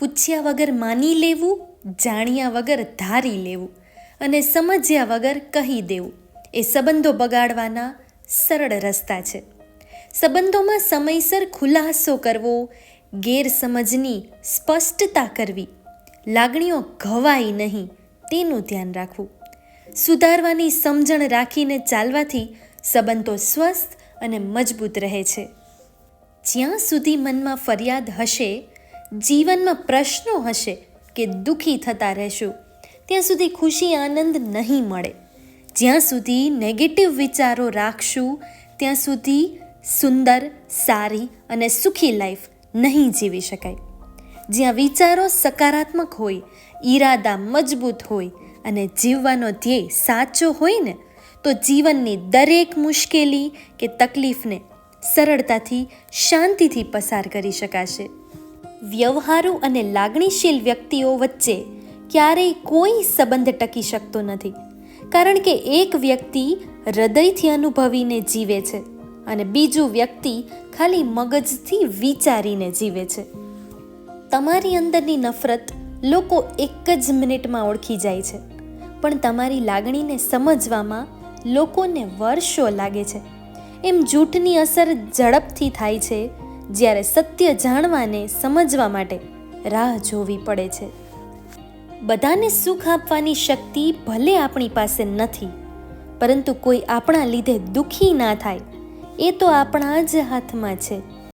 પૂછ્યા વગર માની લેવું, જાણ્યા વગર ધારી લેવું અને સમજ્યા વગર કહી દેવું એ સંબંધો બગાડવાના સરળ રસ્તા છે. સંબંધોમાં સમયસર ખુલાસો કરવો, ગેરસમજની સ્પષ્ટતા કરવી, લાગણીઓ ઘવાય નહીં તેનું ધ્યાન રાખવું. સુધારવાની સમજણ રાખીને ચાલવાથી સંબંધો સ્વસ્થ અને મજબૂત રહે છે. જ્યાં સુધી મનમાં ફરિયાદ હશે જીવનમાં પ્રશ્નો હશે કે દુઃખી થતા રહેશું, ત્યાં સુધી ખુશી, આનંદ નહીં મળે. જ્યાં સુધી નેગેટિવ વિચારો રાખશું, ત્યાં સુધી સુંદર, સારી અને સુખી લાઈફ નહીં જીવી શકાય. જ્યાં વિચારો સકારાત્મક હોય, ઈરાદા મજબૂત હોય અને જીવવાનો ધ્યેય સાચો હોય ને, તો જીવનની દરેક મુશ્કેલી કે તકલીફને સરળતાથી શાંતિથી પસાર કરી શકાશે. વ્યવહારુ અને લાગણીશીલ વ્યક્તિઓ વચ્ચે ક્યારેય કોઈ સંબંધ ટકી શકતો નથી. કારણ કે એક વ્યક્તિ હૃદયથી અનુભવીને જીવે છે અને બીજું વ્યક્તિ ખાલી મગજથી વિચારીને જીવે છે. તમારી અંદરની નફરત લોકો એક જ મિનિટમાં ઓળખી જાય છે, પણ તમારી લાગણીને સમજવામાં લોકોને વર્ષો લાગે છે. એમ જૂઠની અસર ઝડપથી થાય છે જ્યારે સત્ય જાણવાને સમજવા માટે રાહ જોવી પડે છે. બધાને સુખ આપવાની શક્તિ ભલે આપણી પાસે નથી, પરંતુ કોઈ આપણા લીધે દુઃખી ના થાય, એ તો આપણા જ હાથમાં છે.